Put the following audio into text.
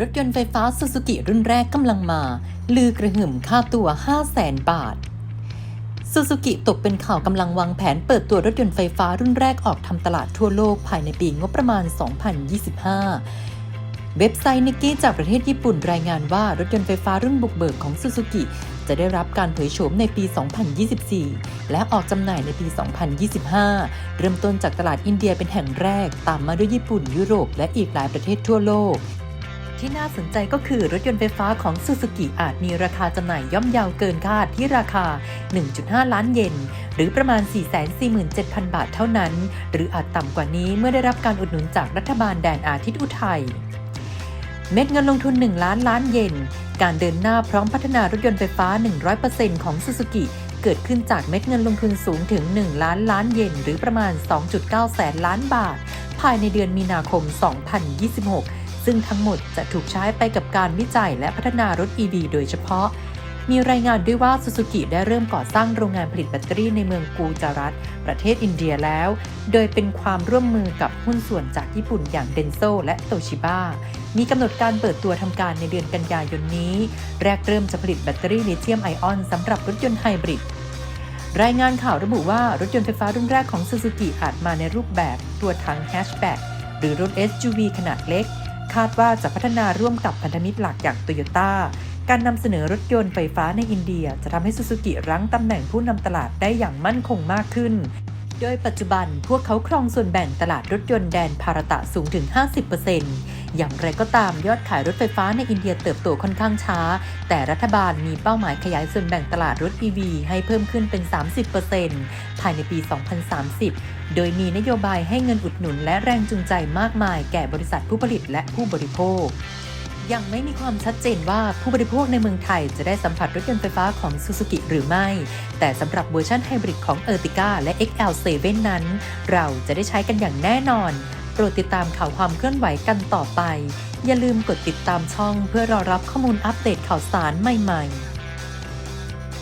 รถยนต์ไฟฟ้าซูซูกิรุ่นแรกกำลังมา ลือกระหึ่มค่าตัว 5 0 0แสนบาทซูซูกิตกเป็นข่าวกำลังวางแผนเปิดตัวรถยนต์ไฟฟ้ารุ่นแรกออกทำตลาดทั่วโลกภายในปีงบประมาณ 2025 เว็บไซต์นิกกี้จากประเทศญี่ปุ่นรายงานว่ารถยนต์ไฟฟ้ารุ่นบุกเบิกของซูซูกิจะได้รับการเผยโฉมในปี 2024 และออกจำหน่ายในปี 2025 เริ่มต้นจากตลาดอินเดียเป็นแห่งแรก ตามมาด้วยญี่ปุ่น ยุโรป และอีกหลายประเทศทั่วโลก ที่น่าสนใจก็คือรถยนต์ไฟฟ้าของซูซูกิอาจมีราคาจำหน่ายย่อมเยาวเกินคาดที่ราคา 1.5 ล้านเยน หรือประมาณ 447,000 บาทเท่านั้น หรืออาจต่ำกว่านี้เมื่อได้รับการอุดหนุนจากรัฐบาลแดนอาทิตย์อุทัยเม็ดเงินลงทุน 1 ล้านล้านเยน การเดินหน้าพร้อมพัฒนารถยนต์ไฟฟ้า 100%ของซูซูกิเกิดขึ้นจากเม็ดเงินลงทุนสูงถึง 1 ล้านล้านเยนหรือประมาณ 2.9 แสนล้านบาท ภายในเดือนมีนาคม 2026 ซึ่งทั้งหมดจะถูกใช้ไปกับการวิจัยและพัฒนารถ EV โดยเฉพาะ มีรายงานด้วยว่าซูซูกิได้เริ่มก่อสร้างโรงงานผลิตแบตเตอรี่ในเมืองกูจารัตประเทศอินเดียแล้ว โดยเป็นความร่วมมือกับหุ้นส่วนจากญี่ปุ่นอย่างเดนโซและโตชิบ้ามีกำหนดการเปิดตัวทำการในเดือนกันยายนนี้ แรกเริ่มจะผลิตแบตเตอรี่ลิเธียมไอออนสำหรับรถยนต์ไฮบริดรายงานข่าวระบุว่ารถยนต์ไฟฟ้ารุ่นแรกของซูซูกิอาจมาในรูปแบบตัวถังแฮชแบ็กหรือรถ SUV ขนาดเล็ก คาดว่าจะพัฒนาร่วมกับพันธมิตรหลักอย่างโตโยต้าการนำเสนอรถยนต์ไฟฟ้าในอินเดีย จะทำให้ซูซูกิรั้งตำแหน่งผู้นำตลาดได้อย่างมั่นคงมากขึ้น โดยปัจจุบันพวกเขาครองส่วนแบ่งตลาดรถยนต์แดนพาราตะสูงถึง 50% อย่างไรก็ตามยอดขายรถไฟฟ้าในอินเดียเติบโตค่อนข้างช้า แต่รัฐบาลมีเป้าหมายขยายส่วนแบ่งตลาดรถ EV ให้เพิ่มขึ้นเป็น 30%ภายในปี 2030 โดยมีนโยบายให้เงินอุดหนุนและแรงจูงใจมากมายแก่บริษัทผู้ผลิตและผู้บริโภคยังไม่มีความชัดเจนว่าผู้บริโภคในเมืองไทยจะได้สัมผัสรถยนต์ไฟฟ้าของ Suzuki หรือไม่ แต่สำหรับเวอร์ชันไฮบริดของ Ertiga และ XL7 นั้น เราจะได้ใช้กันอย่างแน่นอน โปรดติดตามข่าวความเคลื่อนไหวกันต่อไป อย่าลืมกดติดตามช่องเพื่อรอรับข้อมูลอัปเดตข่าวสารใหม่ๆ